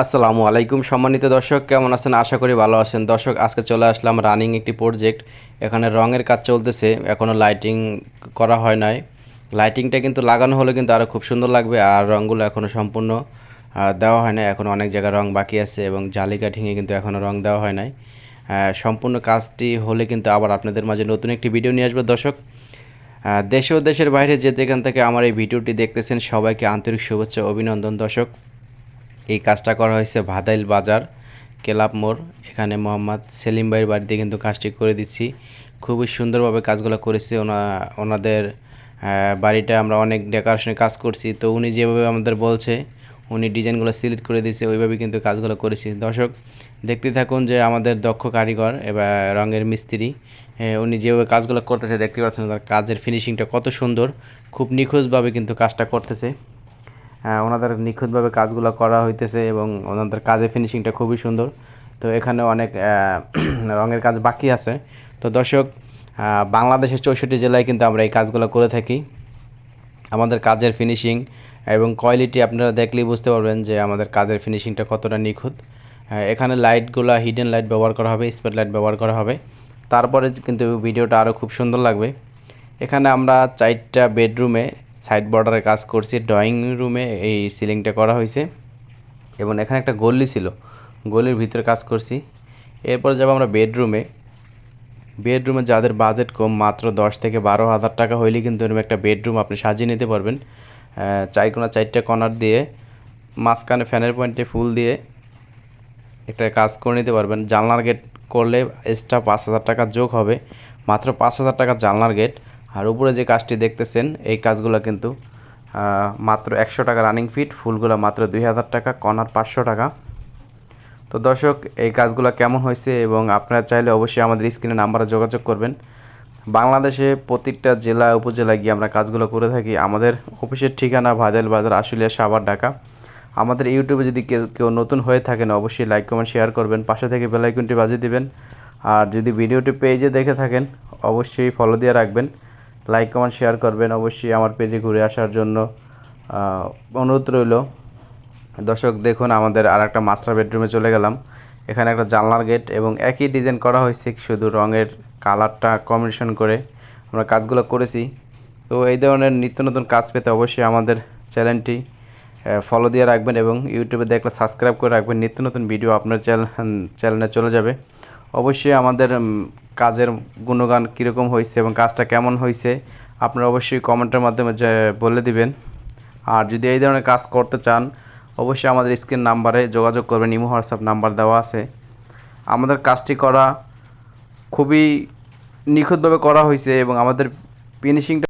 আসসালামু আলাইকুম সম্মানিত দর্শক, কেমন আছেন? আশা করি ভালো আছেন। দর্শক, আজকে চলে আসলাম রানিং একটি প্রজেক্ট এখানে রঙের কাজ চলতেছে এখনও লাইটিং করা হয় নাই। লাইটিংটা কিন্তু লাগানো হলে কিন্তু আরও খুব সুন্দর লাগবে, আর রঙগুলো এখনও সম্পূর্ণ দেওয়া হয় নাই। এখনও অনেক জায়গায় রং বাকি আছে এবং জালি কাঠিংয়ে কিন্তু এখনও রং দেওয়া হয় নাই। সম্পূর্ণ কাজটি হলে কিন্তু আবার আপনাদের মাঝে নতুন একটি ভিডিও নিয়ে আসবে দর্শক। দেশে ও দেশের বাইরে যেতে এখান থেকে আমার এই ভিডিওটি দেখতেছেন, সবাইকে আন্তরিক শুভেচ্ছা অভিনন্দন দর্শক। এই কাজটা করা হয়েছে ভাদাইল বাজার কেলাপ মোড়। এখানে মোহাম্মদ সেলিম ভাইয়ের বাড়িতে কিন্তু কাজটি করে দিচ্ছি। খুবই সুন্দরভাবে কাজগুলো করেছে ওনা, ওনাদের বাড়িটা। আমরা অনেক ডেকোরেশনের কাজ করছি। তো উনি যেভাবে আমাদের বলছে, উনি ডিজাইনগুলো সিলেক্ট করে দিয়েছে ওইভাবে কিন্তু কাজগুলো করেছি। দর্শক, দেখতে থাকুন যে আমাদের দক্ষ কারিগর এবার রঙের মিস্ত্রি। উনি যেভাবে কাজগুলো করতেছে, দেখতে পাচ্ছেন তার কাজের ফিনিশিংটা কত সুন্দর। খুব নিখুঁতভাবে কিন্তু কাজটা করতেছে। ওনাদের নিখুঁতভাবে কাজগুলো করা হইতেছে এবং ওনাদের কাজের ফিনিশিংটা খুবই সুন্দর। তো এখানে অনেক রঙের কাজ বাকি আছে। তো দর্শক বাংলাদেশের চৌষট্টি জেলায় কিন্তু আমরা এই কাজগুলো করে থাকি। আমাদের কাজের ফিনিশিং এবং কোয়ালিটি আপনারা দেখলেই বুঝতে পারবেন যে আমাদের কাজের ফিনিশিংটা কতটা নিখুঁত। এখানে লাইটগুলো হিডেন লাইট ব্যবহার করা হবে স্পট লাইট ব্যবহার করা হবে। তারপরে কিন্তু ভিডিওটা আরও খুব সুন্দর লাগবে। এখানে আমরা চারটা বেডরুমে সাইড বর্ডারে কাজ করছি, ড্রয়িং রুমে এই সিলিংটা করা হয়েছে। এবং এখানে একটা গল্লি ছিল, গলির ভিতরে কাজ করছি। এরপর যাব আমরা বেডরুমে। বেডরুমে যাদের বাজেট কম, মাত্র দশ থেকে বারো হাজার টাকা হইলে কিন্তু এরকম একটা বেডরুম আপনি সাজিয়ে নিতে পারবেন। চার কোনা চারটে কর্নার দিয়ে, মাঝখানে ফ্যানের পয়েন্টে ফুল দিয়ে একটা কাজ করে নিতে পারবেন। জানলার গেট করলে এক্সট্রা পাঁচ হাজার টাকা যোগ হবে। মাত্র পাঁচ হাজার টাকা জানলার গেট। আর উপরে যে কাজটি দেখতেছেন, এই কাজগুলো কিন্তু মাত্র একশো টাকা রানিং ফিট ফুলগুলো মাত্র দুই হাজার টাকা কর্নার পাঁচশো টাকা। তো দর্শক, এই কাজগুলো কেমন হয়েছে এবং আপনারা চাইলে অবশ্যই আমাদের স্ক্রিনে নাম্বারে যোগাযোগ করবেন। বাংলাদেশে প্রত্যেকটা জেলা, উপজেলায় গিয়ে আমরা কাজগুলো করে থাকি। আমাদের অফিসের ঠিকানা ভাজাইল বাজার, আশুলিয়া, সাভার, ঢাকা। আমাদের ইউটিউবে যদি কেউ নতুন হয়ে থাকেন, অবশ্যই লাইক, কমেন্ট, শেয়ার করবেন। পাশে থেকে বেল আইকনটি বাজিয়ে দিবেন। আর যদি ভিডিওটি পেজে দেখে থাকেন, অবশ্যই ফলো দিয়ে রাখবেন। লাইক কমেন্ট শেয়ার করবেন অবশ্যই আমার পেজে ঘুরে আসার জন্য। অনুরোধ রইল। দর্শক, দেখুন, আমাদের আর একটা মাস্টার বেডরুমে চলে গেলাম। এখানে একটা জানলার গেট এবং একই ডিজাইন করা হয়েছে শুধু রঙের কালারটা কম্বিনেশন করে। আমরা কাজগুলো করেছি। তো এই ধরনের নিত্য নতুন কাজ পেতে অবশ্যই আমাদের চ্যানেলটি ফলো দিয়ে রাখবেন এবং ইউটিউবে দেখলে সাবস্ক্রাইব করে রাখবেন। নিত্য নতুন ভিডিও আপনার চ্যানেল চ্যানেলে চলে যাবে। অবশ্যই আমাদের কাজের গুণগান কীরকম হয়েছে এবং কাজটা কেমন হয়েছে, আপনারা অবশ্যই কমেন্টের মাধ্যমে বলে দিবেন। আর যদি এই ধরনের কাজ করতে চান, অবশ্যই আমাদের স্ক্রিন নাম্বারে যোগাযোগ করবেন, ইমো, হোয়াটসঅ্যাপ নাম্বার দেওয়া আছে। আমাদের কাজটি করা খুবই নিখুঁতভাবে করা হয়েছে এবং আমাদের ফিনিশিংটা